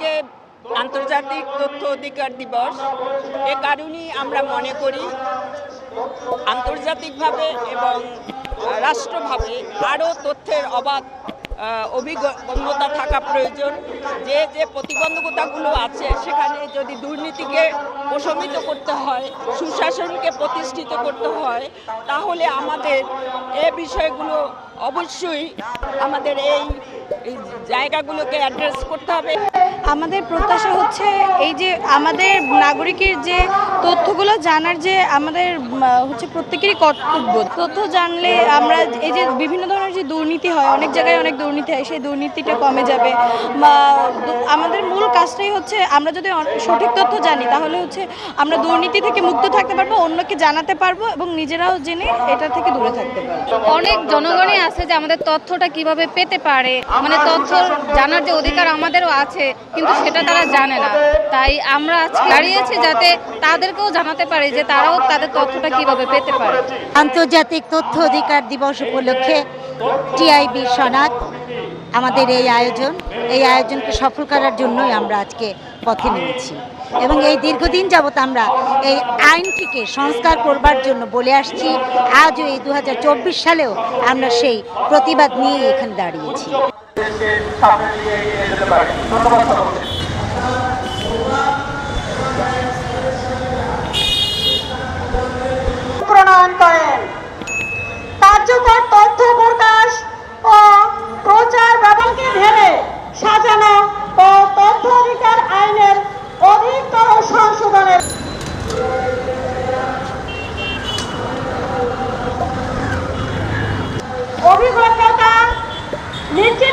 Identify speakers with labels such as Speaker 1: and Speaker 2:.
Speaker 1: আজকে আন্তর্জাতিক তথ্য অধিকার দিবস। এ কারণেই আমরা মনে করি আন্তর্জাতিকভাবে এবং রাষ্ট্রভাবে আরও তথ্যের অবাধ অভিজ্ঞতা থাকা প্রয়োজন। যে যে প্রতিবন্ধকতাগুলো আছে, সেখানে যদি দুর্নীতিকে প্রশমিত করতে হয়, সুশাসনকে প্রতিষ্ঠিত করতে হয়, তাহলে আমাদের এ বিষয়গুলো অবশ্যই আমাদের এই জায়গাগুলোকে অ্যাড্রেস করতে হবে।
Speaker 2: আমাদের প্রত্যাশা হচ্ছে এই যে আমাদের নাগরিকের যে তথ্যগুলো জানার যে আমাদের হচ্ছে প্রত্যেকেরই কর্তব্য। তথ্য জানলে আমরা এই যে বিভিন্ন ধরনের যে দুর্নীতি হয়, অনেক জায়গায় অনেক দুর্নীতি হয়, সেই দুর্নীতিটা কমে যাবে। বা আমাদের কাজটাই হচ্ছে আমরা যদি সঠিক তথ্য জানি তাহলে হচ্ছে আমরা দুর্নীতি থেকে মুক্ত থাকতে পারব অন্যকে জানাতে পারব এবং নিজেরাও জেনে এটা থেকে দূরে থাকতে পারব।
Speaker 3: অনেক জনগণই আছে যে আমাদের তথ্যটা কীভাবে পেতে পারে মানে তথ্য জানার যে অধিকার আমাদেরও আছে কিন্তু সেটা তারা জানে না। তাই আমরা আজকে দাঁড়িয়েছি যাতে তাদেরকেও জানাতে পারি যে তারাও তাদের তথ্যটা কীভাবে পেতে পারে।
Speaker 4: আন্তর্জাতিক তথ্য অধিকার দিবস উপলক্ষে টিআইবি সনাত আমাদের এই আয়োজন, এই আয়োজনকে সফল করার জন্যই আমরা আজকে পথে নিয়েছি এবং এই দীর্ঘদিন যাবৎ আমরা এই আইনটিকে সংস্কার করবার জন্য বলে আসছি, আজও এই দু হাজার চব্বিশ সালেও আমরা সেই প্রতিবাদ নিয়ে এখানে দাঁড়িয়েছি।
Speaker 5: প্রণয়ন করেন Ninja!